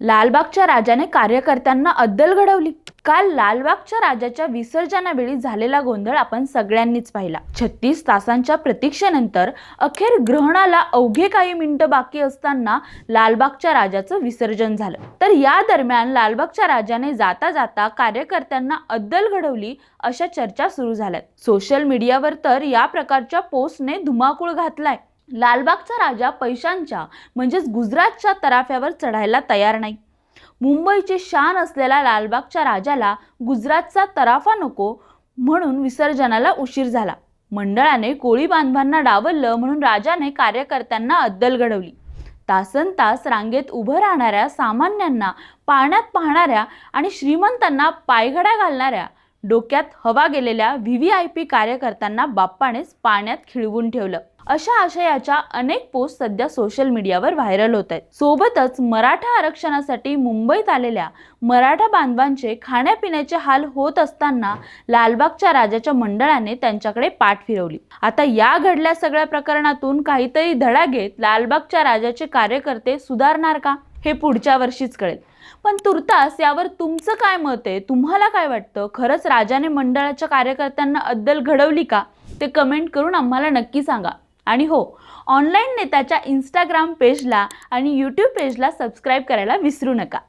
लालबागच्या राजाने कार्यकर्त्यांना अद्दल घडवली. काल लालबागच्या राजाच्या विसर्जनावेळी झालेला गोंधळ आपण सगळ्यांनीच पाहिला. छत्तीस तासांच्या प्रतीक्षेनंतर अखेर ग्रहणाला अवघे काही मिनिटं बाकी असताना लालबागच्या राजाचं विसर्जन झालं. तर या दरम्यान लालबागच्या राजाने जाता जाता कार्यकर्त्यांना अद्दल घडवली अशा चर्चा सुरू झाल्यात. सोशल मीडियावर तर या प्रकारच्या पोस्टने धुमाकूळ घातलाय. लालबागचा राजा पैशांच्या म्हणजेच गुजरातच्या तराफ्यावर चढायला तयार नाही. मुंबईची शान असलेल्या लालबागच्या राजाला गुजरातचा तराफा नको म्हणून विसर्जनाला उशीर झाला. मंडळाने कोळी बांधवांना डावललं म्हणून राजाने कार्यकर्त्यांना अद्दल घडवली. तासन तास रांगेत उभं राहणाऱ्या सामान्यांना पाण्यात पाहणाऱ्या आणि श्रीमंतांना पायघड्या घालणाऱ्या डोक्यात हवा गेलेल्या व्ही व्ही आय पी कार्यकर्त्यांना बाप्पानेच पाण्यात खिळवून ठेवलं. अशा आशयाच्या अनेक पोस्ट सध्या सोशल मीडियावर व्हायरल होत आहेत. सोबतच मराठा आरक्षणासाठी मुंबईत आलेल्या मराठा बांधवांचे खाण्यापिण्याचे हाल होत असताना लालबागच्या राजाच्या मंडळाने त्यांच्याकडे पाठ फिरवली. आता या घडल्या सगळ्या प्रकरणातून काहीतरी धडा घेत लालबागच्या राजाचे कार्यकर्ते सुधारणार का? हे पुढच्या वर्षीच कळेल. पण तुर्तास यावर तुमचं काय मत आहे? तुम्हाला काय वाटतं? खरंच राजाने मंडळाच्या कार्यकर्त्यांना अद्दल घडवली का? ते कमेंट करून आम्हाला नक्की सांगा. आणि हो ऑनलाईन नेत्याच्या इंस्टाग्राम पेजला आणि यूट्यूब पेजला सबस्क्राईब करायला विसरू नका.